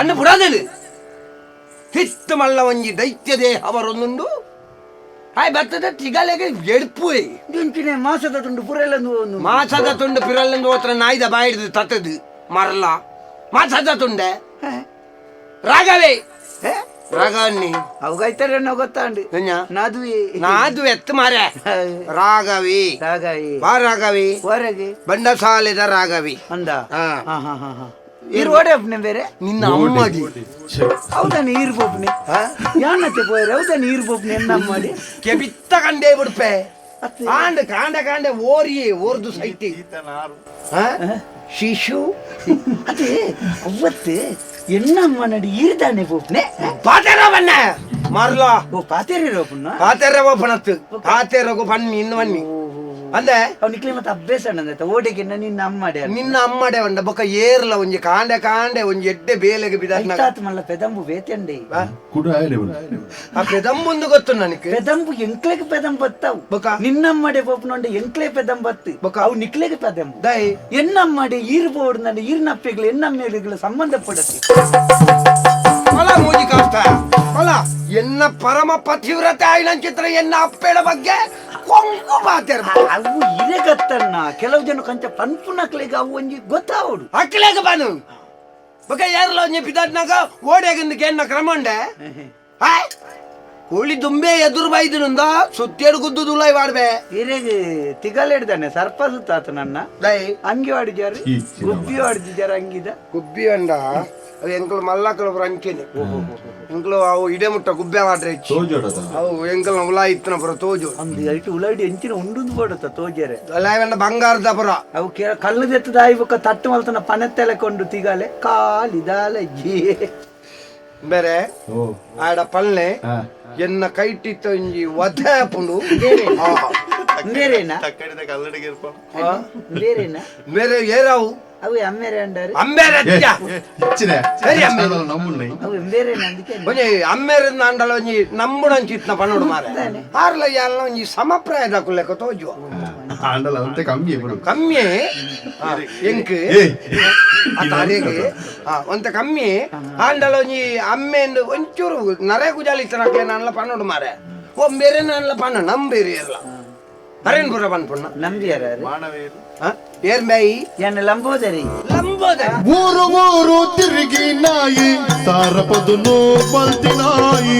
ಅನ್ನ ಬುಡಾದೇನು ಹಿತ್ತು ಮಲ್ಲ ಒಂಜಿ ದೈತ್ಯ ದೇಹ ಬರೊಂದುಂಡು ಹಾಯ್ ಬರ್ತದೆ ತಿಗಲೆಗೆ ಎಡ್ಪು ದಿಂಚಿನ ಮಾಸದ ತುಂಡು ಪುರಲ್ಲೊಂದು ಒಂದು ಮಾಸದ ತುಂಡು ಪಿರಲ್ಲೊಂದು ಹೋತ್ರ ನಾಯ್ದ ಬಾಯಿಡ್ದು ತತ್ತದು ಮರಲ ಮಾಸದ ತುಂಡೆ ರಾಗವೇ ರಾಗವನ್ನಿ ಅವಗೈತಾರೆ ಅನ್ನೋ ಗೊತ್ತಾಂಡು ನಾದುವಿ ನಾದು ಎತ್ತು ಮಾರೆ ರಾಗವಿ ರಾಗವಿ ಬಾ ರಾಗವಿ ಹೊರಗೆ ಬಂಡಸಾಲೆದ ರಾಗವಿ ಅಂದ. ಹಾ ಹಾ ಹಾ ಹಾ ಇರು ಓಡೆ ಒಬ್ಬನೇ ಬೇರೆ? ನಿನ್ನ ಅಮ್ಮಡಿ ಹೌದಾನೆ ಈರ್ ಬೊಬ್ನೆ ಯಾನತ್ತೆ ಪೋಯರೆ ಹೌದಾನೆ ನೀರ್ ಬೊಬ್ನೆ ಎನ್ನ ಮಾಡಿ ಕೆಬಿತ್ತ ಕಂಡೇ ಬಿಡ್ಪೆ. ಕಾಂಡ ಕಾಂಡ ಕಾಂಡ ಓರಿ ಓರ್ದು ಸೈತಿ. ಹಾ? ಶಿಶು. ಅದೇ ಅವತ್ತೆ ಎನ್ನಮ್ಮ ನಡಿ ಈರ್ದಾನೆ ಬೊಬ್ನೆ ಪಾತೆರವನ್ನ. ಮರ್ಲ. ಓ ಪಾತೇರಿ ರೋಪನ್ನ ಪಾತೆರವ ಪಣತ್ತು ಪಾತೆರಗು ಬನ್ನಿ ಇನ್ನು ಬನ್ನಿ ಅಂದೆ ಅವ್ ನಿಕ್ಲಿ ಮತ್ತೆ ಅಭ್ಯಾಸ ಅನ್ನಂದೈತ ಓಡಿಗೆ ನಿನ್ನ ಅಮ್ಮ ಮಾಡಿ ನಿನ್ನ ಅಮ್ಮಡೆ ಒಂಡ ಬೊಕ್ಕ ಏರ್ಲ ಒಂಜಿ ಕಾಂಡೆ ಕಾಂಡೆ ಒಂಜಿ ಎಡ್ಡೆ ಬೇಲೆಗೆ ಬಿದಾನ ಐತಾತ್ ಮಲ್ಲ ಪೆದಂಬು ಬೇತಂಡೆ ಕೂಡ ಆ ಪೆದಂಬುಂದು ಗೊತ್ತು ನನಗೆ ಪೆದಂಬು ಎಂಕ್ಲೆಗೆ ಪೆದಂಬು ಬತ್ತಾವು ಬೊಕ್ಕ ನಿನ್ನಮ್ಮಡೆ ಪೊಪ್ಪನೊಂಡೆ ಎಂಕ್ಲೆ ಪೆದಂಬು ಬತ್ತು ಬೊಕ್ಕ? ಅವು ನಿಕ್ಲೆಗೆ ಪೆದಂಬು ದೈ ಎನ್ನಮ್ಮಡೆ ಈರ್ಬೋಡು ನನ್ನ ಈರ್ನಪ್ಪೆಗಳು ಎನ್ನಮ್ಮೆಗಳು ಸಂಬಂಧ ಪಡತ್ತೆ ಹೊಲ ಮೂಜಿ ಕಾಸ್ತ ಹೊಲ ಎನ್ನ ಪರಮ ಪತಿವ್ರತೆ ಆಯ್ನ ಚಿತ್ರ ಎನ್ನ ಅಪ್ಪೆಳ ಬಗ್ಗೆ ಕೊಂಕು ಪಾತೆರ ಅವು ಇರೆಗತ್ತಣ್ಣ ಕೆಲವು ಜನ ಕಂಚ ಪನ್ಪು ನಕ್ಲೆಗೆ ಅವು ಒಂಜಿ ಗೊತ್ತಾವಡು ಅಕ್ಕಿಲೇಗ ಬಾನು. ಬಗ್ಗೆ ಯಾರಲ್ಲ ಒಂಜಿ ಪಿದಾಟ್ನಾಗ ಓಡೆಗಿಂದ ಕೆನ್ನ ಕ್ರಮಂಡೆ ಹಾಯ್ ಕೋಳಿ ದುಂಬೆ ಎದುರು ಬೈದಿನಿಂದ ಸುತ್ತೇಡು ಗುದ್ದು ದುಲಾಯಿ ಮಾಡ್ಬೆ ಇರೆಗೆ ಹಿಡ್ದಾನೆ ಸರ್ಪ ಸುತ್ತಾತ ನನ್ನ. ದೈ ಅಂಗಿ ಹೊಡಿದ್ಯಾರ ಗುಬ್ಬಿ ಹೊಡಿದ್ಯಾರ ಅಂಗಿದ. ಗುಬ್ಬಿ ಅಂಡ ಅವು ಎಂಕಲು ಮಲ್ಲಕಲು ಅಂಚೆನೆ ಎಂಕಲು ಅವು ಇಡೆ ಮುಟ್ಟ ಗುಬ್ಬೆ ಮಾಡ್ರೆ ಹೆಚ್ಚು. ಅವು ಎಂಕಲ್ ಉಲಾಯಿ ಇತ್ತನ ಪುರ ತೋಜು. ಐಟು ಉಳ್ಳಾಡಿ ಎಂಚಿನ ಉಂಡುಂದು ಬಡತ ತೋಜರೆ? ಅಲ್ಲ ಬಂಗಾರದ ಪುರ. ಅವು ಕೇಳ ಕಲ್ಲು ತೆತ್ತದ ಆಯ್ಬಕ್ಕ ತಟ್ಟು ಮಲ್ತನ ಪನೆತ್ತೆಲೆ ಕೊಂಡು ತಿಗಾಲೆ ಕಾಲಿದಾಲೆ ಜೀ. ಬೇರೆ ಆಡ ಪಲ್ಲೆ ಹಾ. ಎನ್ನ ಕೈಟಿತ್ತ ಒಂಜಿ ವಧೆ ಪುಂಡು. ಬೇರೆನಾ? ಆ? ಬೇರೆನಾ? ಬೇರೆ ಏರಾವು. ಅವು ಅಮ್ಮೇರೆ ಅಂಡಾರೆ. ಅಂಬೇರೆ ಅತ್ಯ. ಇಚ್ಚಿನ ಸರಿ, ಅಮ್ಮ. ನಮ್ಮನ್ನ ಅವು ಎಂಬೇರೆನಾ ಅದಕ್ಕೆ ಒಂಜಿ ಅಮ್ಮೇರಿಂದ ಅಂಡಲ ಒಂಜಿ ನಂಬುಡಂಚಿತ್ನ ಪನ್ನೋಡು ಮಾರೆ. ಆರ್ಲ ಯಾಲ ಒಂಜಿ ಸಮಪ್ರಾಯದ ಕುಲ್ಲೆಕ ತೋಜು ಆಂಡಲ ಅಂತ ಕಮ್ಮಿ ಬಿಡು. ಕಮ್ಮಿ ಆ, ಎಂಕ್? ಏ ಆ ತಾರೆಗೆ? ಆ, ಒಂತ ಕಮ್ಮಿ ಆಂಡಲ ಒಂಜಿ ಅಮ್ಮೆಂದು ಒಂಚೂರು ನರೆ ಕುಜಾಲಿತ್ತನಕ್ಲೆ ನಾನ್ಲ ಪನ್ನೋಡು ಮಾರೆ. ಓ ಬೇರೆ ನಾನ್ಲ ಪನ್ನ ನಮ್ ಬೇರೆ ಇರಲ್ಲ ಅರೇನ್ ಬುರ ಪನ್ ಪುಣ್ಣ? ನಂಬಿಯಾರ ಆ? ಏರ್ ಮೇಯಿ ಏನ ಲಂಬೋದರಿ ಲಂಬೋದ ಊರು ಊರು ತಿರುಗಿ ನಾಯಿ ಸಾರಪದುನು ಬಲ್ತಿ ನಾಯಿ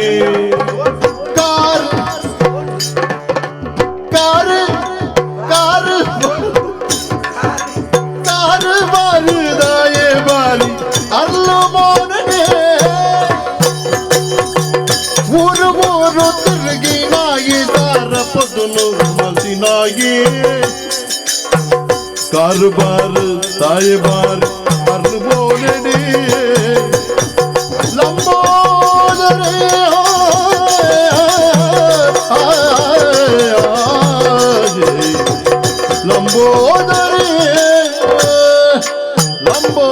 ਲਾਗੇ ਕਾਰੋਬਾਰ ਤਾਇਬਾਰ ਹਰ ਬੋਲਣੀ ਲੰਬੋ ਜਰੇ ਹੋਏ ਲੰਬੋ ਜਰੇ ਲੰਬੋ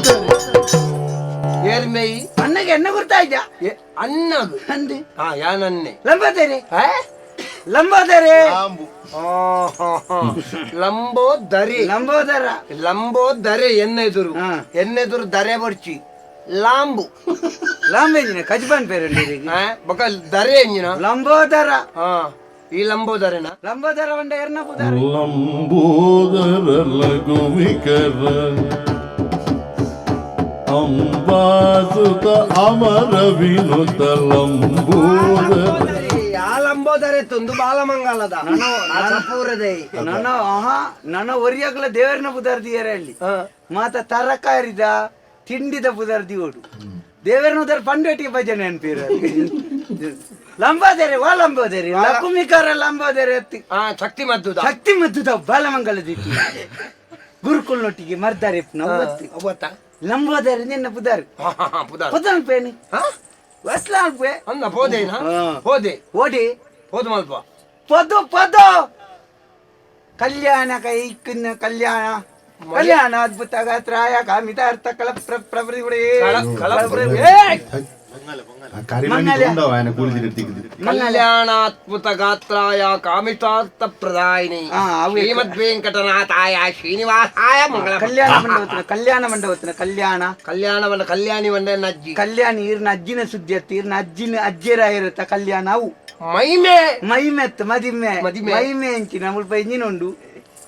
ਜਰੇ ਯਾਰ ਮੈਂ அண்ணக்கு என்ன கொடுத்தாச்சா அண்ணா அண்ணு ஆ ஏன் அண்ணே? லம்பா தெரி. ஆ? ಹಾ. ಲಂಬೋ. ಲಂಬೋದರಿ. ಲಂಬೋದರ. ಲಂಬೋದರೆ ಎನ್ನೆದುರು ಹಾ. ಎನ್ನೆದುರು ದರೆ ಬರ್ಚಿ. ಲಾಂಬು. ಲಾಂಬೇಜಿನ ಕಜ್ಬಾನ್ ಪೇರು ಆ, ಬೊಕ ದರೆ ಎಂಜಿನ. ಲಂಬೋದರ. ಹಾ ಈ ಲಂಬೋದರನ. ಲಂಬೋದರ ಒಂದ ಎರ್ನ ಪುದಾರ ಲಂಬೋದರ ಲಘುವಿಕರ ಅಂಬಾಸುತ ಅಮರ ವಿನುತ ಲಂಬೋ. ಲಂಬೋದರ ತುಂದು ಬಾಲಮಂಗಲದ. ಪೂರದೆ ನನ್ನ ಆಹಾ ನನ್ನ ಒರಿಯಾಗಲ ದೇವರನ್ನ ಬುದರ್ದಿಯರ ಅಲ್ಲಿ? ಮಾತ ತರಕಾರಿದ ತಿಂಡಿದ ಪುದಾರ್ದಿ ಓಡು. ದೇವರನ ಉದರ್ ಪಂಡೇಟಿಗೆ ಭಜನೆ ಅನ್ಪೀರ ಲಂಬೋದೇರಿ ವಾ ಲಂಬೋದೇರಿ ಲಕುಮಿಕಾರ ಲಂಬೋದೇರಿ ಅತ್ತಿ ಮದ್ದು ಶಕ್ತಿ ಮದ್ದು ಶಕ್ತಿ ಮದ್ದುದ ಬಾಲಮಂಗಲದಿತ್ತು ಗುರುಕುಲ್ನೊಟ್ಟಿಗೆ ಮರ್ದಾರೆ ಲಂಬೋದೇರಿ ನಿನ್ನ ಪುದಾರಿ. ಪುದ ಪುದನ್ ಪೇನಿ ವಸ್ಲಾಲ್ ಹೋದೆ. ಹೋದೆ ಓಡಿ. ಹೋದ ಮಲ್ಪ ಪದು ಪದ ಕಲ್ಯಾಣ ಕೈಕಿನ ಕಲ್ಯಾಣ ಕಲ್ಯಾಣ ಅದ್ಭುತ ಗಾತ್ರಾಯ ಕಾಮಿತಾರ್ಥ ಕಲ ಪ್ರ- ಪ್ರಭೃತಿ ಕಳ- ಕಳ- ಏಯ್! ಕರಿಮಣಿ ತುಂಡವ ఆయన ಕೂಲಿದಿರ ತೆಗೆದು ಕಲ್ಯಾಣಾತ್ಮಕ ಗಾತ್ರಾಯ ಕಾಮಿತಾರ್ಥ ಪ್ರದಾಯಿನಿ ಆ, ಅವು ಶ್ರೀಮದ್ ವೆಂಕಟನಾಥಾಯ ಶ್ರೀನಿವಾಸಾಯ ಮಂಗಳ ಕಲ್ಯಾಣ ಮಂಡಪತ್ತಿನ ಕಲ್ಯಾಣ ಮಂಡಪತ್ತಿನ ಕಲ್ಯಾಣ ಕಲ್ಯಾಣವನ್ನ ಕಲ್ಯಾಣಿ ಒಂದೇ ಅಜ್ಜಿ ಕಲ್ಯಾಣ ಈರ್ನ ಅಜ್ಜಿನ ಸುದ್ದಿ ಅತ್ತ ಈರ್ನ ಅಜ್ಜಿನ ಅಜ್ಜಿರ ಇರುತ್ತ ಕಲ್ಯಾಣ ಅವು ಮೈಮೆ ಮೈಮೆತ್ ಮದಿಮೆ ಮದಿಮೆ. ಮೈಮೆ ಎಂಚಿ ನಮ್ಮಲ್ ಪೈಜಿನುಂಡು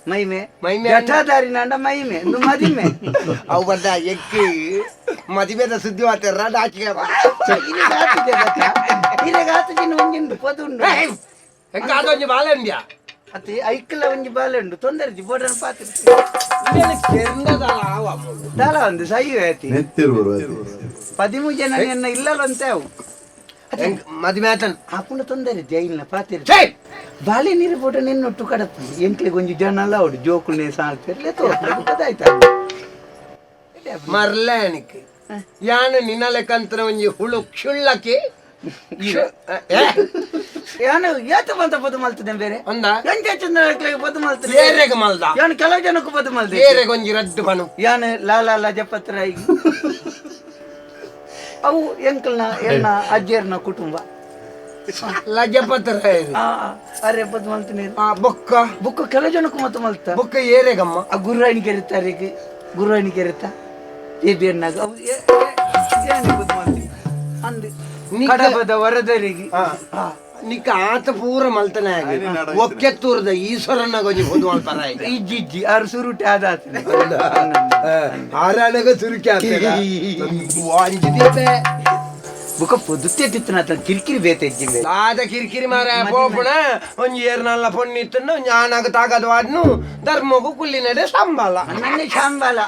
ಮೈಮೆ. ಮೈಮೆ ಜಠಾದಾರಿ ನಂಡ ಮೈಮೆ ಒಂದು ಮದಿಮೆ. ಅವು ಬಂದ ಎಕ್ಕಿ ಮದುವೆದ ಸುದ್ದಿ ಮಾತಾರ ಡಾಕಿಗೆ ಇರಗಾತಿದೆ ಗೊತ್ತ? ಇರಗಾತಿನ ಒಂಜಿಂದು ಪದುಂಡು. ಹೆಂಗಾದೊಂದು ಬಾಲಂಡ್ಯ ಅತಿ ಐಕ್ಕಲ ಒಂಜಿ ಬಾಲೆಂಡು ತೊಂದರೆ ಬೋಡನ ಪಾತ್ರ ದಾಲ ಒಂದು ಸೈ ನೆತ್ತಿರುವರು ಪದಿಮೂರು ಜನ ಎನ್ನ ಇಲ್ಲಲ್ಲಂತೆ ಅವು. ಹೆಂಗ್ ಮದುವೆ ಆತನ್ ಆಪುಂಡ ತೊಂದರೆ ಜೈಲ್ನ ಪಾತಿರ್! ಬಾಲೆ ನೀರು ಬೋಟ ನಿನ್ನೊಟ್ಟು ಕಡಪ ಎಂಕ್ಲಿಗೆ ಒಂಜಿ ಜನ ಅಲ್ಲ ಅವಡು ಜೋಕುಲ್ನೇ ಸಾಲ್ತಿರ್ಲೆ ತೋದಾಯ್ತಾ ಮರ್ಲೇನಿಕ್ ಯಾನು ನಿನ್ನ ಲೆಕ್ಕಂತರ ಒಂಜಿ ಹುಳು ಕ್ಷುಳ್ಳಕ್ಕೆ? ಕ್ಷು- ಏ, ಯಾನು ಏತ ಬಂತ ಪದು ಮಲ್ತದೆ ಬೇರೆ? ಒಂದ? ಎಂಚ ಚಂದ್ರ ಪದು ಮಲ್ತದೆ ಏರೆಗೆ ಮಲ್ದ? ಯಾನು ಕೆಲವು ಜನಕ್ಕೂ ಪದು ಮಲ್ತದೆ ಏರೆಗೆ ಒಂಜಿ ರಡ್ಡು ಬನು. ಯಾನು ಲಾಲ ಲಜಪತ್ರ ಅವು ಎಂಕಲ್ನ ಎಣ್ಣ ಅಜ್ಜಿಯರ್ನ ಕುಟುಂಬ ಲಜಪತ್ರ ಅರೆ ಪದು ಮಲ್ತನೆ ಬೊಕ್ಕ ಬುಕ್ಕ ಕೆಲವು ಜನಕ್ಕೂ ಮತ್ತೆ ಮಲ್ತ ಬೊಕ್ಕ ಏರೆಗಮ್ಮ ಆ ಗುರುವಾಣಿಗೆ ಇರುತ್ತಾ ಬೇಬಿ ಅಣ್ಣಾಗ ಅವು ಏ- ಏ- ಏನ್ ಪದು ಮಲ್ತಿ ಅಂದು ಕಡಬದ ವರದರಿಗೆ ನಿಕ್ಕ ಆತ ಪೂರ ಮಲ್ತನೆ ಆಗಿ. ಒಕ್ಕೆತ್ತೂರದ ಈಶ್ವರನ ಗೊಂಜಿ ಹೋದ್ ಈಗ ಇಜ್ಜಿ ಇಜ್ಜಿ ಆರು ಸುರುಟಿ ಆದಾತ್ರಿ ಆರಾಣಗ ಸುರುಕಿ ಆಗ್ತದೆ. ಅಂಜಿದೀಪೆ ಬುಕ್ಕ ಪೊದುತ್ತೆತ್ತಿತ್ತನ ಅತ್ತ ಕಿರಿಕಿರಿ ಬೇತೆ ಇಜ್ಜಿಂಬೆ ಲಾದ ಕಿರಿಕಿರಿ ಮಾರ ಪೋಪುಣ ಒಂಜಿ ಏರ್ನಲ್ಲ ಪೊಣ್ಣಿತ್ತನ್ನು ಜ್ಞಾನಗ ತಾಗದ ವಾಡ್ನು ಧರ್ಮಗು ಕುಲ್ಲಿ ನಡೆ ಸಂಬಳ ನನ್ನೇ ಶಾಂಬಾಲ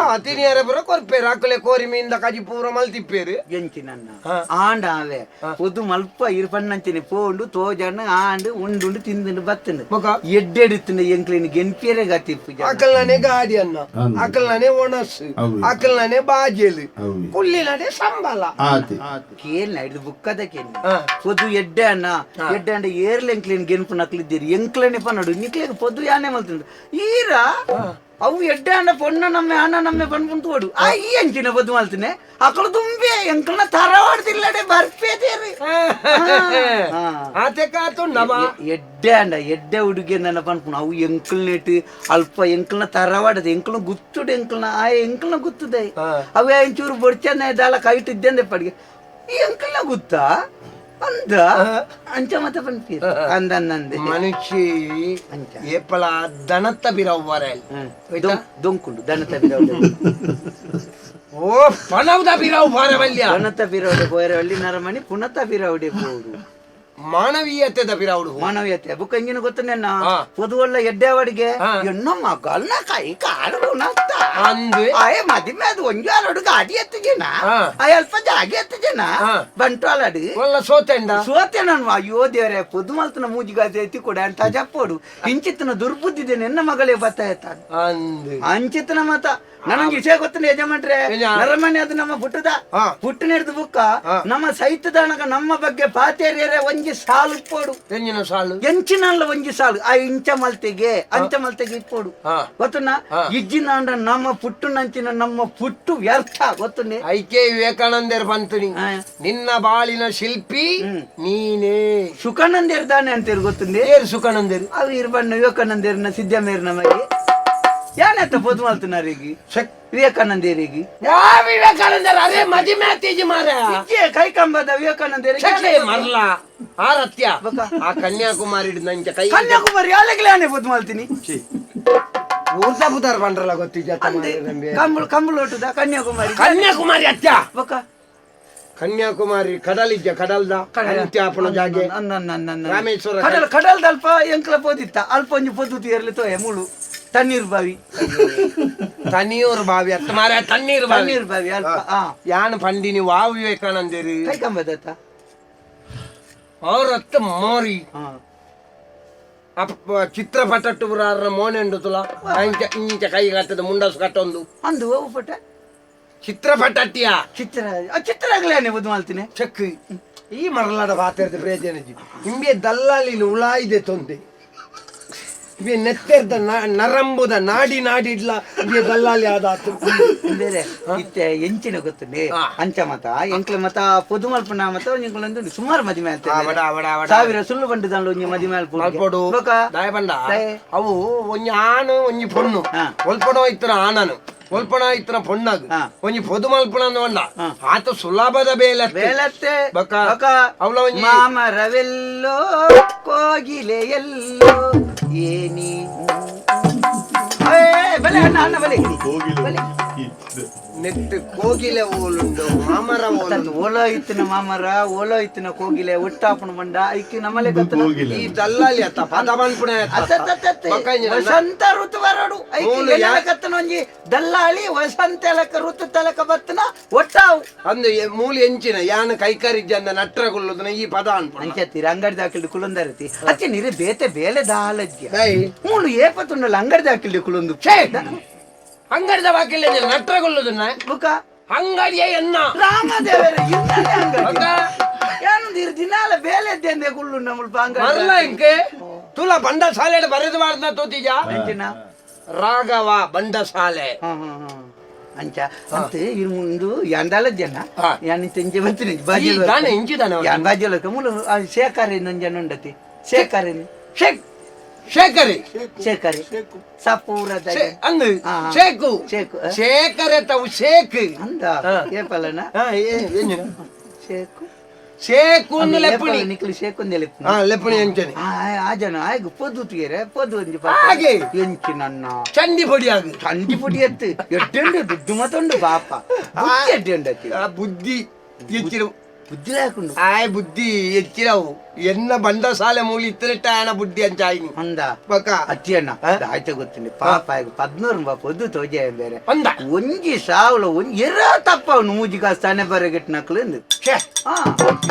ಆ ತಿನಿಯರ ಬರ ಕೊರ್ಪೇರು ಅಕ್ಕಲೆ ಕೋರಿ ಮೀಂದ ಕಜಿ ಪೂರ ಮಲ್ತಿಪ್ಪೇರು ಎಂಚಿ ನನ್ನ ಹಾ. ಆಂಡ ಆವೆ ಪೊದು ಮಲ್ಪ ಇರ್ಪಣ್ಣಂಚಿನಿ ಪೋಂಡು ತೋಜಣ್ಣ ಆಂಡು ಉಂಡುಂಡು ತಿಂದುಂಡು ಬತ್ತಂಡು ಬೊಕ ಎಡ್ಡೆಡುತ್ತಿನ ಎಂಕ್ಲಿನ ಗೆನ್ಪಿಯರೆ ಗತಿಪ್ಪು ಜನ ಅಕ್ಕಲ್ನನೆ ಗಾಡಿ ಅನ್ನ ಅಕ್ಕಲ್ನನೆ ಒಣಸು ಹೌದು. ಅಕ್ಕಲ್ನನೆ ಬಾಜೆಲು ಹೌದು. ಕುಲ್ಲಿ ನಡೆ ಸಂಬಳ ಆತಿ ಕೇಳ್ ಹಿಡಿದು ಬುಕ್ಕದ ಕೇಳಿ ಹಾ. ಪೊದು ಎಡ್ಡೆ ಅಣ್ಣ ಎಡ್ಡೆ ಅಂಡ ಏರ್ಲ ಎಂಕ್ಲಿನ ಗೆನ್ಪು ನಕ್ಲಿದ್ದೀರಿ ಎಂಕ್ಲನೆ ಪನ್ನಡು ನಿಕ್ಲಿಗೆ ಪೊದು ಯಾನೆ ಮಲ್ತಿಂದ ಈರ ಅವು ಎಡ್ಡೆ ಅಣ್ಣ ಪೊಣ್ಣ ನಮ್ಮೆ ಅಣ್ಣ ನಮ್ಮೆ ಬಂದ್ಬಂತು ಓಡು ಆ ಈ ಅಂಚಿನ ಬದು ಮಲ್ತಿನೆ ಅಕ್ಕಳು ತುಂಬೆ ಎಂಕ್ಲನ ತರವಾಡ್ದಿಲ್ಲಡೆ ಬರ್ಪೇದೇರಿ ಆತೆ ಕಾತು ನಮ ಎಡ್ಡೆ ಅಂಡ ಎಡ್ಡೆ ಹುಡುಗಿ ನನ್ನ ಪನ್ಪುಣ ಅವು ಎಂಕಲ್ನೆಟ್ ಅಲ್ಪ ಎಂಕಲ್ನ ತರವಾಡದ ಎಂಕಲ್ನ ಗುತ್ತುಡು ಎಂಕಲ್ನ ಆ ಎಂಕಲ್ನ ಗುತ್ತದೆ ಹಾ. ಅವೇ ಒಂಚೂರು ಬೊಡ್ಚಂದ ದಾಲ ಕೈಟ್ ಇದ್ದಂದೆ ಪಡ್ಗೆ ಈ ಎಂಕಲ್ನ ಗುತ್ತಾ ಅಂದ ಅಂಚ ಮತ್ತೆ ಪನ್ಪೀರ ಅಂದ ಅಂದಂದೆ ಮನುಷ್ಯ ಅಂಚ ಏಪಲ ದನತ್ತ ಬಿರವ್ವರ ಹ್ಮ್. ದೊಂಕ್- ದೊಂಕುಂಡು ದನತ ಬಿರವಡೆ ಓ ಪಣವದ ಬಿರವ್ ಬಾರವಲ್ಯ ದನತ ಬಿರವಡೆ ಬೋಯರವಳ್ಳಿ ನರಮಣಿ ಪುನತ ಬಿರವಡೆ ಮಾನವೀಯತೆ ತಪ್ಪಿರ ಮಾನವೀಯತೆ ಬುಕ್ ಎಂಜಿನ ಗೊತ್ತು ನಿನ್ನ? ಮದುವಲ್ಲ ಎಡ್ಡೆವಾಡಿಗೆ ಎಣ್ಣಮ್ಮ ಮಗಲ್ನ ಕೈ ಕಾಡು ಉಣತ್ತ ಅಂದ್ರೆ ಆಯ ಮದಿಮೆ ಅದು ಒಂಜಿ ಅಲ್ಲಡು ಗಾಡಿ ಎತ್ತಿಗೆನ? ಆಯ ಅಲ್ಪ ಜಾಗ ಎತ್ತಿಗೆನ? ಬಂಟು ಅಲ್ಲಡಿ ಒಲ್ಲ ಸೋತೆಂಡ. ಸೋತೆನ ಅಯ್ಯೋ ದೇವರೇ ಪುದುಮಲ್ತನ ಮೂಜಿಗಾದೆ ಎತ್ತಿ ಕೊಡ ಅಂತ ಜಪ್ಪೋಡು. ಹಿಂಚಿತನ ದುರ್ಬುದ್ಧಿದೆ ನಿನ್ನ ಮಗಳೇ ಬತ್ತಾಯ್ತ ಅಂಚಿತನ ಮತ. ನನಗೆ ವಿಷಯ ಗೊತ್ತು ಯಜಮಾನ್ರೆ ನರಮನೆ ಅದು ನಮ್ಮ ಪುಟ್ಟದ ಪುಟ್ಟನ ಬುಕ್ಕ ನಮ್ಮ ಸಹಿತದಾನಗ ನಮ್ಮ ಬಗ್ಗೆ ಪಾತೇರಿಯರೇ ಒಂಜಿ ಸಾಲು ಇಪ್ಪೋಡು. ಎಂಜಿನ ಸಾಲು? ಎಂಚಿನಲ್ಲ ಒಂಜಿ ಸಾಲು. ಆ ಇಂಚ ಮಲ್ತೆಗೆ ಅಂಚ ಮಲ್ತೆಗೆ ಇಪ್ಪೋಡು. ಗೊತ್ತುನ. ಇಜ್ಜಿನಾಂಡ ನಮ್ಮ ಪುಟ್ಟುನಂಚಿನ ನಮ್ಮ ಪುಟ್ಟು ವ್ಯರ್ಥ ಗೊತ್ತುಂಡೆ ಐಕೆ ವಿವೇಕಾನಂದರ್ ಬಂತುನಿ. ನಿನ್ನ ಬಾಳಿನ ಶಿಲ್ಪಿ ನೀನೇ. ಸುಖಾನಂದೇರ್ ದಾನೆ ಅಂತೇಳಿ ಗೊತ್ತುಂದೆ? ಏರು ಸುಖಾನಂದರು? ಅವು ಇರ್ಬಣ್ಣ ವಿವೇಕಾನಂದೇರ್ನ ಸಿದ್ದಮೇರ್ ನಮಗೆ ಯಾನೆತ್ತ ಪೊದು ಮಲ್ತಿನಾರು ಈಗ ಚೆಕ್ ವಿವೇಕಾನಂದೇರಿಗೆ? ಯಾ ವಿವೇಕಾನಂದರ ಅರೆ ಮದಿಮೆ ಆತೀಜಿ ಮಾರ ಕೈ ಕಂಬದ ವಿವೇಕಾನಂದೇರಿಗೆ? ಮರ್ಲ ಆ ರತ್ಯ ಆ ಕನ್ಯಾಕುಮಾರಿ ಹಿಡಿದು ನಂಚ ಕೈ ಕನ್ಯಾಕುಮಾರಿ ಅಲ್ಲಿಗೆ ಆನೆ ಪೊದು ಮಲ್ತೀನಿ ಊರ್ಸ ಬುದಾರ ಬಂಡ್ರಲ್ಲ ಗೊತ್ತಿದ್ಯ ಕಂಬಳು ಕಂಬಳು ಒಟ್ಟುದ ಕನ್ಯಾಕುಮಾರಿ? ಕನ್ಯಾಕುಮಾರಿ ಅತ್ಯ. ಬಕ. ಕನ್ಯಾಕುಮಾರಿ ಕಡಲಿದ್ಯ ಕಡಲ್ದ? ಅಂತ್ಯ ಆಪಣ ಜಾಗೆ. ರಾಮೇಶ್ವರ ಕಡಲ್ ಕಡಲ್ದ ಅಲ್ಪ ಎಂಕ್ಲ ಪೋದಿತ್ತ. ಅಲ್ಪ ಒಂಜಿ ಪೊದ್ದು ಇರ್ಲಿ ತೋಯ ಮುಳು. ತಣ್ಣೀರ್ ಬಾವಿ ತಣ್ಣೀರು ಬಾವಿ ಅತ್ತ ಮಾರ ತಣ್ಣೀರ್ ಬಾವಿ. ತಣ್ಣೀರ್ ಬಾವಿ ಅಲ್ಪ ಆ. ಯಾನ್ ಪಂಡಿನಿ ವಾ ವಿವೇಕಾನಂದರಿ? ಕೈಕಂಬದತ್ತ. ಅವ್ರ ಅತ್ತ ಮೋರಿ ಅಪ್ಪ ಚಿತ್ರಪಟಟ್ಟು ಬುರಾರ ಮೋನೆಂಡು ತುಲ. ಅಂಚ ಇಂಚ ಕೈ ಕಟ್ಟದ ಮುಂಡಸ್ ಕಟ್ಟೊಂದು. ಅಂದು ಅವು ಪಟ ಚಿತ್ರಪಟಟ್ಟಿಯ ಚಿತ್ರ ಆ ಚಿತ್ರ ಆಗ್ಲೇ ಬದು ಮಾಡ್ತೀನಿ ಚೆಕ್. ಈ ಮರಲಾಡ ಪಾತಿರ್ದ ಪ್ರೇಜನೆಜಿ ಇಂಬೆ ದಲ್ಲಾಳಿ ಉಳಾಯಿದೆ ತೊಂದೆ. ಇವೆ ನೆತ್ತೆರ್ದ ನರಂಬುದ ನಾಡಿ ನಾಡಿಡ್ಲ ಇವೆ ದಲ್ಲಾಳಿ ಆದಾತು. ಬೇರೆ ಇತ್ತೆ ಎಂಚಿನ ಗೊತ್ತುಂಡೆ. ಅಂಚ ಮತ ಎಂಕ್ಲ ಮತ ಪೊದು ಮಲ್ಪನ ಮತ ಒಂಜಿಂಕ್ಲೊಂದು ಸುಮಾರು ಮದಿಮೆ ಅಂತ ಆ, ವಡ, ವಡ, ವಡ. ಸಾವಿರ ಸುಳ್ಳು ಬಂಡು ದಂಡು ಒಂಜಿ ಮದಿಮೆ ಅಲ್ಪಡು ದಾಯಬಂಡ. ದಾಯ. ಅವು ಒಂಜಿ ಆಣು ಒಂಜಿ ಪೊಣ್ಣು ಒಲ್ಪಡೋ ಇತ್ತನ ಆನನು ಒಲ್ಪಣ ಇತ್ತನ ಪೊಣ್ಣಾಗ ಹಾ. ಒಂಜಿ ಪೊದು ಮಲ್ಪಣ ಅಂದ ಹಾ. ಆತ ಸುಲಭದ ಬೇಲತ್ತೆ ಬೇಲತ್ತೆ ಬಕ. ಬಕ. ಅವ್ಲ ಒಂಜಿ- ಮಾಮರವೆಲ್ಲೋ ಕೋಗಿಲೆ ಎಲ್ಲೋ ಏನಿ ಏ, ಬಲೆ ಅಣ್ಣ ಅಣ್ಣ ಬಲೆ ಬಲೆ. ನೆಟ್ಟು ಕೋಗಿಲೆ ಓಲುಂಡು ಮಾಮರ ಓಲುಂಡು. ಓಲೋ ಇತ್ತಿನ ಮಾಮರ ಓಲೋ ಇತ್ತಿನ ಕೋಗಿಲೆ ಒಟ್ಟಾಪಣ ಬಂಡ ಐಕಿ ನಮ್ಮಲೆ ಗೊತ್ತಲ್ಲ ಈ ದಲ್ಲಾಲಿ ಅತ್ತ ಪದ ಬಂದ್ಪುಣ ಅತ್ತತ್ತತ್ತೆ. ವಸಂತ ಋತು ಬರಡು ಐಕಿ ಕತ್ತನ ಒಂಜಿ ದಲ್ಲಾಳಿ ವಸಂತ ಎಲಕ ಋತು ತಲಕ ಬತ್ತನ ಒಟ್ಟಾವು. ಅಂದು ಮೂಲಿ ಎಂಚಿನ ಯಾನ ಕೈಕರಿಜ್ಜಂದ ನಟ್ರಗೊಳ್ಳುದನ ಈ ಪದ ಅನ್ಪಣ ಅಂಚತ್ತೀರ ಅಂಗಡಿ ದಾಕಿಲ್ಡು ಕುಲುಂದರತಿ. ಅಚ್ಚೆ ನೀರು ಬೇತೆ ಬೇಲೆ ದಾಲಜ್ಜ ಮೂಲು ಏಪತ್ತುಂಡಲ್ಲ ಅಂಗಡಿ ದಾಕಿಲ್ಡು ಕುಲುಂದು. ಛೇ ಅಂಗಡಿದ ಬಾಕಿಲ್ಲ ನಟ್ರಗೊಳ್ಳುದನ್ನ. ಬುಕ ಅಂಗಡಿಯ ಎನ್ನ. ರಾಮದೇವರ ಇನ್ನೇ ಅಂಗಡಿ ಇರು ದಿನಾಲ ಬೇಲೆ ಇದ್ದೆ ಕುಳ್ಳು ನಮ್ಮ ಅಂಗಡಿ ಇಂಕೆ. ತುಲ ಬಂಡ ಶಾಲೆ ಬರೆದು ಮಾಡ್ದ ತೋತಿಜ? ರಾಘವ ಬಂಡ ಹಾ ಅಂಚ ಅಂತ ಇರು ಮುಂದು ಯಾಂದಾಲ ಜನ ಯಾನಿ ತೆಂಜೆ ಬರ್ತೀನಿ ಬಾಜಿ ದಾನೆ ಇಂಚಿದಾನೆ ಅವನು. ಯಾನ್ ಬಾಜಿ ಮೂಲ ಶೇಖರಿ ನಂಜನ ಉಂಡತಿ? ಶೇಖರಿ ಶೇಕ್ ಶೇಖರಿ. ಶೇಖರಿ. ಸಪೂರದ ಅಂದು ಹಾ. Shake shake? ಶೇಖರೆ ತಾವು ಶೇಕ್ ಅಂದ? ಏಪಲ್ಲಣ್ಣ? ಶೇಕು ಶೇಕು ಒಂದು ಲೆಪ್ಪಣಿ ನಿಕ್ಲಿ ಶೇಕು ಒಂದು ಲೆಪ್ಪಣಿ ಹಾ ಲೆಪ್ಪಣಿ ಎಂಚನೆ ಆ ಜನ ಪೊದ್ದು ಒಂಜಿ ಹಾಗೆ. ಎಂಚಿ ನನ್ನ. ಚಂಡಿ ಪೊಡಿ ಆಗ ಪುಡಿ ಎತ್ತು. ಎಟ್ಟೆಂಡು ದುಡ್ಡು ಮತ್ತೊಂಡು ಪಾಪ. ಬುದ್ಧಿ ಎಡ್ಡೆಂಡತಿ ಆ ಬುದ್ಧಿ ಎಚ್ಚಿರ. ಬುದ್ಧಿ ಲೇಕೊಂಡು ಆಯ್ ಬುದ್ಧಿ ಎಚ್ಚಿರವು. ಸಾಲೆ ಮೂಲಿ ಇತ್ತರಟ್ಟ ಆಯನ ಬುದ್ಧಿ ಅಂಚಾಯಿನಿ ಆಯ್ನಿ. ಬಕ ಅತ್ತಿ ಅಣ್ಣ ಆಯ್ತು ಗೊತ್ತಿನಿ ಪಾಪ ಆಯ್ತು ಪದ್ನೂರು ಬಾ ಪೊದ್ದು ತೋಜೆ ಬೇರೆ. ಒಂದ ಒಂಜಿ ಸಾವುಲ ಒಂಜಿ ಎರ ತಪ್ಪ ಅವ್ನು ಮೂಜಿ ಕಾಸ್ತಾನೆ ಬರಗೆಟ್ ಬರಗಿಟ್ಟು ನಕ್ಲು ಎಂದು ಹಾ.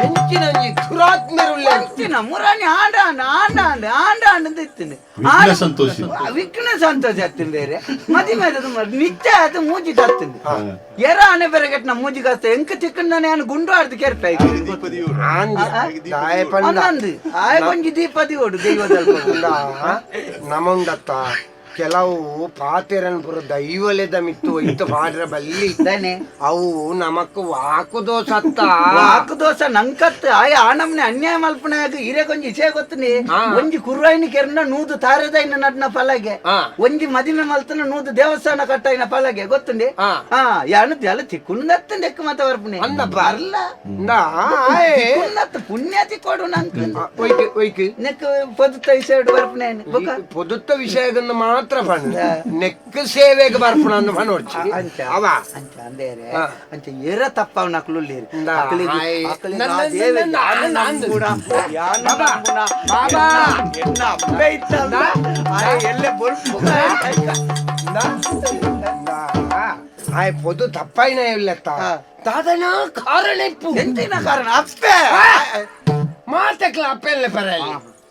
ಎಂಚಿನ ಒಂಜಿ ದುರಾತ್ಮೆರುಳ್ಳೆ ಅಂಚಿನ ಮುರಾಣಿ ಆಂಡ ಆಂಡ ಆಂಡ ಆಂಡ ಆಂಡ ಆಂಡ ಇತ್ತಿನ. ವಿಘ್ನ ಸಂತೋಷ. ವಿಘ್ನ ಸಂತೋಷ ಆಗ್ತೀನಿ ಬೇರೆ. ಮದಿ ಮೇಲೆ ನಿತ್ಯ ಅದು ಮೂಜಿ ಕಾಸ್ತೀನಿ ಹಾ. ಎರ ಆನೆ ಬೆರಗಟ್ನ ಮೂಜಿ ಕಾಸ್ತ ಎಂಕ ತಿಕ್ಕಂದಾನೆ ನಾನು ಗುಂಡು ಆಡ್ದು ಕೆರ್ಪ ದಾಯ ಪಂಡ ಅನ್ನಂದು ಆಯ್ ಒಂಜಿ ದೀಪದಿ ಓಡು ದೈವದಲ್ಲಿ ಪಂಡ ಕೆಲವು ಪಾತೆರನ್ ಪುರ ದೈವಲೆದ ಮಿತ್ತು ಇತ್ತು ಪಾತ್ರ ಬಲ್ಲಿ. ಇದ್ದಾನೆ. ಅವು ನಮಕ್ ಅತ್ತ. ವಾಕು ದೋಸ ನಂಕತ್ ಆಯ ಆನಮ್ನೆ ಅನ್ಯಾಯ ಮಲ್ಪನೆ ಆಗ ಹಿರೇ ಕೊಂಜಿ ಇಸೇ ಗೊತ್ತನಿ. ಒಂಜಿ ಕುರ್ರಾಯಿನ ಕೆರ್ನ ನೂದು ತಾರದೈನ ನಡ್ನ ಫಲಗೆ. ಒಂಜಿ ಮದಿನ ಮಲ್ತನ ನೂದು ದೇವಸ್ಥಾನ ಕಟ್ಟಾಯಿನ ಪಲಗೆ ಗೊತ್ತುಂಡಿ? ಹಾ. ಯಾನು ಎಲ್ಲ ತಿಕ್ಕುಂದತ್ತ ನೆಕ್ಕ ಮತ ವರ್ಪನೆ. ಅಂದ ಬರ್ಲ. ಪುಣ್ಯ ಕೊಡು ನಂಕ ನೆಕ್ಕ ಪೊದುತ್ತ ವಿಷಯ ಬರ್ಪನೆ ಪೊದುತ್ತ ವಿಷಯದನ್ನು ಮಾತ್ರ ಮಾತ್ರ ಬಣ್ಣ ನೆಕ್ ಸೇವೆಗೆ ಬರ್ಪಣ ಅನ್ನು ಬಣ್ಣ ಹೊಡ್ಚಿ ಅವ ಅಂಚ ಅಂದೇರೆ ಅಂಚ ಎರ ತಪ್ಪ ಅವನ ಅಕ್ಲುಲ್ಲಿರಿ ಅಕ್ಲಿಗೆ ಅಕ್ಲಿಗೆ ಪೊದು ತಪ್ಪಾಯಿನ ಇಲ್ಲತ್ತ ದಾದನ ಕಾರಣ ಎಂತಿನ ಕಾರಣ ಅಪ್ಪೆ ಮಾತಕ್ಲ ಅಪ್ಪೆಲ್ಲ ಬರಲ್ಲ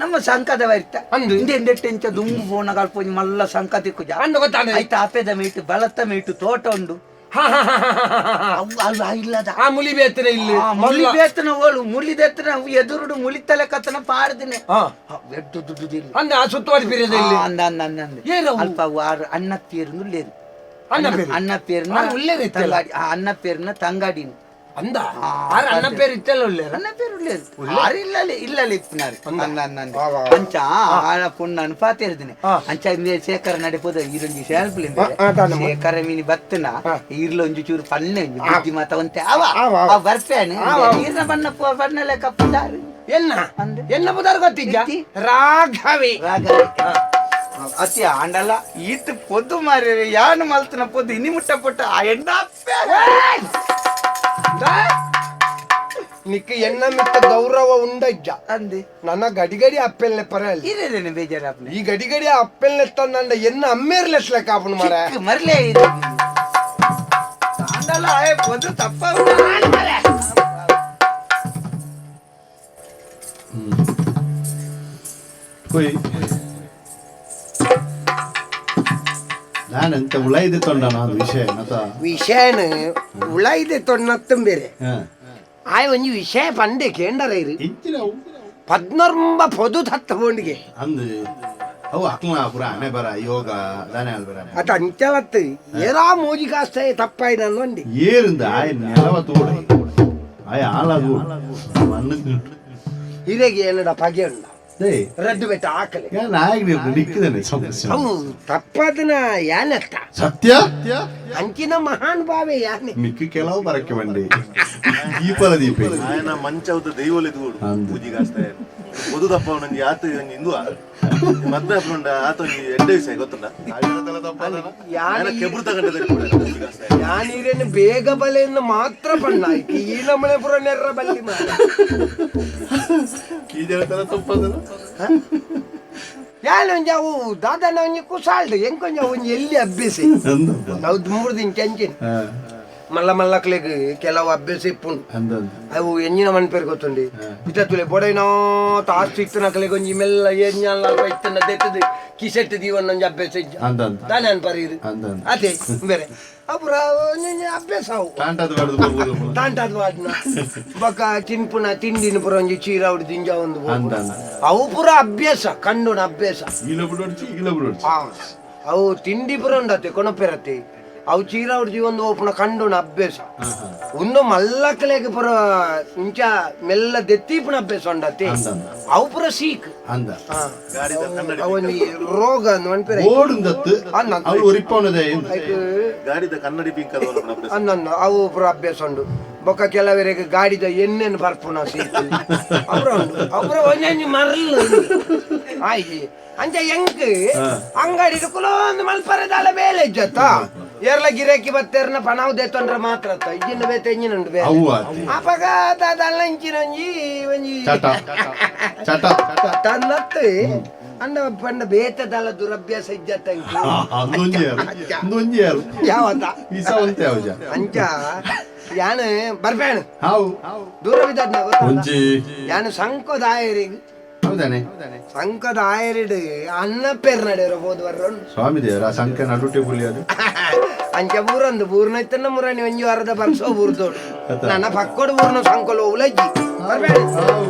ನಮ್ಮ ಸಂಕದ ವೈರ್ತ. ಅಂದು? ಇಂದೆ ಎಂದೆಟ್ಟು ಎಂಚ ದುಂಬು ಪೋಣ ಕಲ್ಪೊಂಜಿ ಮಲ್ಲ ಸಂಕತಿ ಕುಜ. ಅಂದು ಗೊತ್ತಾನೆ ಮೇಟು ಬಲತ್ತ ಮೀಟು ತೋಟ ಉಂಡು. ಇಲ್ಲದ. ಆ ಮುಲಿ ಬೇತನ ಇಲ್ಲಿ. ಮುಲಿ ಬೇತನ ಓಳು ಮುಳಿ ಬೇತನ ಎದುರುಡು ಮುಳಿತಲೆ ಕತ್ತನ ಪಾಡ್ದಿನಿ. ಎಡ್ಡು ದುಡ್ಡು ಇಲ್ಲ. ಅಂದ ಆ ಸುತ್ತುವರಿ ಪೀರಿಯಡ್ ಇಲ್ಲಿ ಅಂದ ಅಂದ ಅಂದ ಅಂದ? ಅಲ್ಪ ಆರು ಅಣ್ಣ ಪೇರ್ನು ಲೇರು ಅಣ್ಣ ಪೇರು? ಅಣ್ಣ ಪೇರ್ನ ಅಣ್ಣ ಪೇರ್ನ ತಂಗಾಡಿನ. అందా ఆరు అన్న పేరు ఇట్టలో లేరు అన్న పేరు లేదు ಆರು ಇಲ್ಲಲ್ಲಿ ಇಲ್ಲಲ್ಲಿ ಇತ್ತಿನಾರು ಅಂದ ಅಂಚ ಆಳ ಪುಣ್ಣ ಅನುಪಾತ ಇರ್ದಿನಿ. ಅಂಚ ಇಂದ. ಶೇಖರ ನಡೆಪೋದು ಈರೊಂಜಿ ಶಾಲ್ಪಲ್ ಶೇಖರ ಮೀನಿ ಬತ್ತನ ಈರ್ಲೊಂಜಿ ಚೂರು ಪನ್ನೆ ಬುದ್ಧಿ ಮಾತ ಒಂತೆ. ಅವ ಅವ ಬರ್ಪೇನೆ ಈರ್ನ ಬಣ್ಣ ಬಣ್ಣ ಲೆಕ್ಕ ಪುದಾರು ಎನ್ನ? ಎನ್ನ ಪುದಾರು ಗೊತ್ತಿದ್ದ ರಾಘವಿ. ರಾಘವಿ. ಅತಿ ಆಂಡಲ್ಲ ಈತ ಪೊದ್ದು ಮಾರಿ ಯಾನು ಮಲ್ತನ ಪೊದ್ದು ಇನಿ ಮುಟ್ಟ ಪುಟ್ಟ ಆ ಎಣ್ಣ ನಿಕ್ಕೆ ಎನ್ನ ಮಿತ್ತ ಗೌರವ ಉಂಡಜ್ಜ ಅಂದೆ ನನ್ನ ಗಡಿಗಡಿ ಅಪ್ಪೆಲ್ನೆ ಪರಲ್ ಇರಲೇನೆ ಬೇಜಾರ ಅಪ್ಪನೆ ಈ ಗಡಿಗಡಿ ಅಪ್ಪೆಲ್ನೆ ತಂದಂಡ ಎನ್ನ ಅಮ್ಮೇರ್ಲೆಸ್ಲ ಕಾಪುಣ ಮರ ಮರ್ಲೆ ಇದು ತಾಂಡಲ ಆಯ ಬಂದು ತಪ್ಪ ಕೊಯ್ ಉಳೈದೆ ತೊಂಡ ವಿಷಯ ಮತ ವಿಷಯನು ಬೇರೆ. ಒಂಜಿ ವಿಷಯ ಪಂಡೆ ಕೇಂಡರ ಇರು. ಪೊದು ತತ್ತ ಬೋಂಡಿಗೆ ಅಂದ್ ಅವು ಅಕ್ಲ ಪುರ ಹಣೆ ಬರ ಯೋಗ ದಾನೆ ಅಲ್ ಬರ. ಅತ ಅಂಚಲತ್ತು ಏರಾ ಮೋಜಿ ಕಾಸ್ತ ತಪ್ಪಾಯಿ ನನ್ನ ಒಂಡಿ ಏರಿಂದ ಆಯ ನೆಲವ ತೋಡ ಆಯ ಮಣ್ಣು ಏನಡ ಪಗೆ ಉಂಡ? ರದ್ದು ತಪ್ಪದನ ಸತ್ಯ? ಮಹಾನ್ ಭಾವೆ ಯಾನೆ. ಮಿಕ್ಕಿ ಕೆಲವು ಬರಕ್ಕೆ ಬಂದಿ. ದೀಪದ ದೀಪ. ಮಂಚದ ದೈವಲಿದ್ದು ಪೂಜಿಗಾಸ್ತಾ ಓದುದಪ್ಪ ನಂಗೆ ಆತ ನಂಗೆ ಹಿಂದೂ ಮದ್ವೆ ಹಾಕೊಂಡ ಆತ ನನಗೆ ಎಡ್ಡೆ ವಿಷಯ ಗೊತ್ತಲ್ಲ ಕೆಬ್ರು ತಗೊಂಡಿದ್ದಾರೆ ಯಾನೀರನ್ನು ಬೇಗ ಬಲೆಯನ್ನು ಮಾತ್ರ ಬಣ್ಣ ಈ ನಮ್ಮನೆ ಪುರ ನೆರ ಬಲ್ಲಿ ಕೀಜಲ ತಪ್ಪದನು ಯಾಳು ಒಂಜಿ ಅವು ದಾದನ ಒಂಜಿ ಕುಸಾಳ್ದು ಹೆಂಗೆ ಒಂಜಿ ಅವು ಎಲ್ಲಿ ಅಭ್ಯಾಸ ನಾವು ಮೂರು ದಿನ ಕೆಂಚಿನ. ಮಲ್ಲ ಮಲ್ಲಕ್ಲೆಗ್ ಕೆಲವು ಅಭ್ಯಾಸ ಇಪ್ಪುಂಡು ಅಂದ ಅವು ಎಂಜಿನ ಮನ್ ಪೇರು ಗೊತ್ತುಂಡಿ. ಇತ್ತುಲೆ ಬೊಡೈನೋ ತಾಸ್ತು ಇತ್ತನಕ್ಲೆಗ್ ಒಂಜಿ ಮೆಲ್ಲ ಎಂಜಿನ ಇತ್ತನ ದೆತ್ತದು. ಕಿಸೆಟ್ ದೀವನ್ ಒಂಜಿ ಅಭ್ಯಾಸ అని ಅಂದ అదే వేరే అప్పుడు ಅಂದ ಅಂದ ಅದೇ ಬೇರೆ. ಅಪುರ తిండిని ಅಭ್ಯಾಸ ಅವು. ತಾಂಟದ ಬಡ್ದು ಬರ್ಬೋದು ತಾಂಟಾದ್ ವಾದ್ನ ಬೊಕ್ಕ ತಿನ್ಪುನ ತಿಂಡಿನ ಪುರ ಒಂಜಿ ಚೀರ ಉಡಿ ದಿಂಜ ಒಂದು ಅಂದ ಬೋಪುನ. ಅಂದ ಅವು ಪುರ ಅಭ್ಯಾಸ ಅಭ್ಯಾಸ. ಈಲ ಬಿಡೋಡ್ಚಿ ಈಲ ಅವು ತಿಂಡಿ ಪುರ ಉಂಡತ್ತೆ ಕೊಣಪೆರತ್ತೆ ಅವು ಚೀರ ಅವ್ರ ಒಂದು ಓಪುನ ಕಂಡು ಅಭ್ಯಾಸ. ಒಂದು ಮಲ್ಲಕಲೆಗೆ ಪುರ ಇಂಚ ಮೆಲ್ಲ ದೆತ್ತಿಪುನ ಅಭ್ಯಾಸ ಉಂಡತ್ತೆ ಅವು ಪುರ ಸೀಕ್. ಅಂದ. ಆ, ಗಾಡಿದ ಕನ್ನಡಿ ಅವನಿ ರೋಗ ಅನ್ಪೆರ ಅನ್ನೊಂದು ಅವು ಪುರ ಅಭ್ಯಾಸ ಉಂಡು. ಬೊಕ್ಕ ಕೆಲವರಿಗೆ ಗಾಡಿದ ಎಣ್ಣೆನು ಬರ್ಪುನ ಸೀಕ್. ಅವ್ರ ಉಂಡು. ಅವ್ರ ಮರಲು ಆಯ್ತು. ಅಂಚ ಎಂಕ್ ಅಂಗಡಿ ಕುಲೊಂದು ಮಲ್ಪರದಾಲ ಮೇಲೆ ಇಜ್ಜತ್ತ. ಏರ್ಲ ಗಿರಾಕಿ ಬತ್ತೇರ್ನ ಪಣಾವ್ ದೇತಂದ್ರ ಮಾತ್ರ ಇಜ್ಜಿನ ಬೇತೆ ಎಂಜಿನ ಉಂಡು ಬೇ ಅಪಘಾತ ಅದಲ್ಲ ಇಂಚಿನ ಒಂಜಿ ತನ್ನತ್ತು ಅಂದ ಪಂಡ ಬೇತದಲ್ಲ ದುರಭ್ಯಾಸ ಇಜ್ಜತ್ತ ಇಂಚು ಅಂದೊಂಜಿ ಯಾರು ಅಂದೊಂಜಿ ಯಾರು ಯಾವತ್ತ? ಅವಜ. ಅಂಚ. ಯಾನ ಬರ್ಬೇಣ. ದೂರ ಗೊತ್ತಲ್ಲ? ಒಂಜಿ. ಯಾನು ಸಂಕೋದ ಆಯರಿಗೆ ಹೌದಾನೆ ಸಂಕೋದ ಆಯರಿಡು ಅನ್ನ ಪೇರ್ ನಡೆಯರ ಹೋದ್ ವರ್ರ ಸ್ವಾಮಿ ದೇವರ ಸಂಖ್ಯೆ ನಡುಟೆ ಪುಲಿ ಅದು ಅಂಚ ಬೂರಂದು ಬೂರ್ನ ಇತ್ತನ್ನ ಮುರಾಣಿ ಒಂಜಿ ವಾರದ ಬರ್ಸೋ ಬೂರ್ದೋಡು ನನ್ನ ಪಕ್ಕೋಡು ಬೂರ್ನ ಸಂಕೋಲು ಉಲಜ್ಜಿ ಬರ್ಬೇಡ ಹಾವು